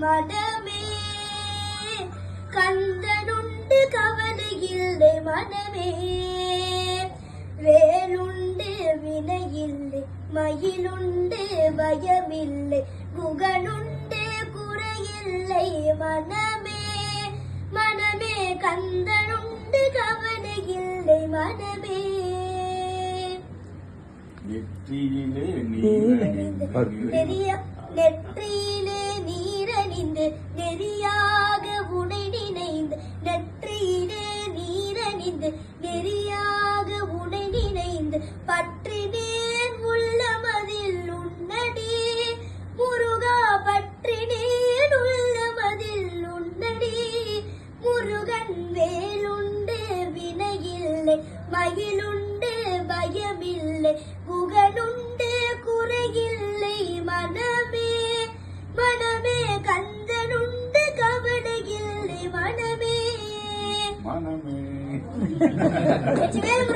மனமே. கந்தனுண்டு கவலையில்லை மனமே. வேலுண்டு வினையில்லை மயிலுண்டு பயமில்லை குகனுண்டு குறையில்லை மனமே. மனமே கந்தனுண்டு கவலையில்லை மனமே. நெற்றியிலே நீரணிந்து நெறியாக உனை நினைந்து நெற்றியிலே நீரணிந்து நெறியாக உனை நினைந்து பற்றினேன் உள்ளமதில் உன்னடி. முருகா பற்றினேன் உள்ளமதில் உன்னடி. முருகன் வேலுண்டு வினையில்லை மயிலுண்டு பயமில்லை மனமே வெற்றிவேல்